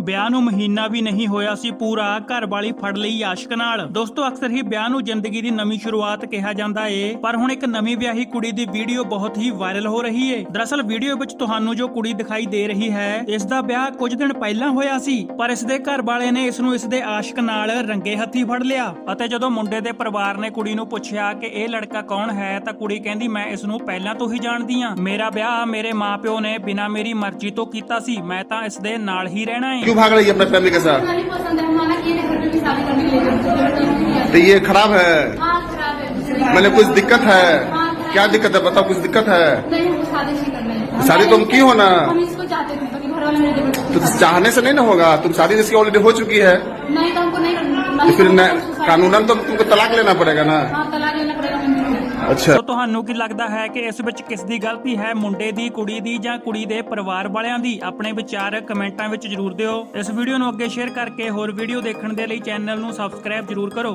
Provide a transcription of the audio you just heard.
ਵਿਆਹ ਨੂੰ ਮਹੀਨਾ ਵੀ ਨਹੀਂ ਹੋਇਆ ਸੀ, ਪੂਰਾ ਘਰ ਵਾਲੀ ਫੜ ਲਈ ਆਸ਼ਕ ਨਾਲ। ਦੋਸਤੋ, ਅਕਸਰ ਹੀ ਵਿਆਹ ਨੂੰ ਜ਼ਿੰਦਗੀ ਦੀ ਨਵੀਂ ਸ਼ੁਰੂਆਤ ਕਿਹਾ ਜਾਂਦਾ ਏ, ਪਰ ਹੁਣ ਇੱਕ ਨਵੀਂ ਵਿਆਹੀ ਕੁੜੀ ਦੀ ਵੀਡੀਓ ਬਹੁਤ ਹੀ ਵਾਇਰਲ ਹੋ ਰਹੀ ਏ। ਦਰਅਸਲ, ਵੀਡੀਓ ਵਿੱਚ ਤੁਹਾਨੂੰ ਜੋ ਕੁੜੀ ਦਿਖਾਈ ਦੇ ਰਹੀ ਹੈ, ਇਸ ਦਾ ਵਿਆਹ ਕੁਝ ਦਿਨ ਪਹਿਲਾਂ ਹੋਇਆ ਸੀ, ਪਰ ਇਸ ਦੇ ਘਰ ਵਾਲੇ ਨੇ ਇਸ ਨੂੰ ਇਸ ਦੇ ਆਸ਼ਕ ਨਾਲ ਰੰਗੇ ਹੱਥੀ ਫੜ ਲਿਆ ਅਤੇ ਜਦੋਂ ਮੁੰਡੇ ਦੇ ਪਰਿਵਾਰ ਨੇ ਕੁੜੀ ਨੂੰ ਪੁੱਛਿਆ ਕਿ ਇਹ ਲੜਕਾ ਕੌਣ ਹੈ, ਤਾਂ ਕੁੜੀ ਕਹਿੰਦੀ, ਮੈਂ ਇਸ ਨੂੰ ਪਹਿਲਾਂ ਤੋਂ ਹੀ ਜਾਣਦੀ ਹਾਂ। ਮੇਰਾ ਵਿਆਹ ਮੇਰੇ ਮਾਪਿਓ ਨੇ ਬਿਨਾਂ ਮੇਰੀ ਮਰਜ਼ੀ ਤੋਂ ਕੀਤਾ ਸੀ, ਮੈਂ ਤਾਂ ਇਸ ਦੇ ਨਾਲ ਹੀ ਰਹਿਣਾ ਏ। क्यों भाग रही है अपने फैमिली के साथ? तो ये खराब है। मैंने कुछ दिक्कत है। क्या दिक्कत है? बताओ कुछ दिक्कत है? शादी तुम तो तो क्यों हो। ना तो चाहने से नहीं ना होगा। तुम शादी जिसकी ऑलरेडी हो चुकी है। नहीं तो हमको नहीं तो फिर कानूनन तो तुमको तलाक लेना पड़ेगा ना। तलाक लेना पड़ेगा। ਅੱਛਾ। ਤੁਹਾਨੂੰ ਕੀ ਲੱਗਦਾ ਹੈ ਕਿ ਇਸ ਵਿੱਚ ਕਿਸ ਦੀ ਗਲਤੀ ਹੈ? ਮੁੰਡੇ ਦੀ, ਕੁੜੀ ਦੀ ਜਾਂ ਕੁੜੀ ਦੇ ਪਰਿਵਾਰ ਵਾਲਿਆਂ ਦੀ? ਆਪਣੇ ਵਿਚਾਰ ਕਮੈਂਟਾਂ ਵਿੱਚ ਜ਼ਰੂਰ ਦਿਓ। ਇਸ ਵੀਡੀਓ ਨੂੰ ਅੱਗੇ ਸ਼ੇਅਰ ਕਰਕੇ ਹੋਰ ਵੀਡੀਓ ਦੇਖਣ ਦੇ ਲਈ ਚੈਨਲ ਨੂੰ ਸਬਸਕ੍ਰਾਈਬ ਜ਼ਰੂਰ ਕਰੋ।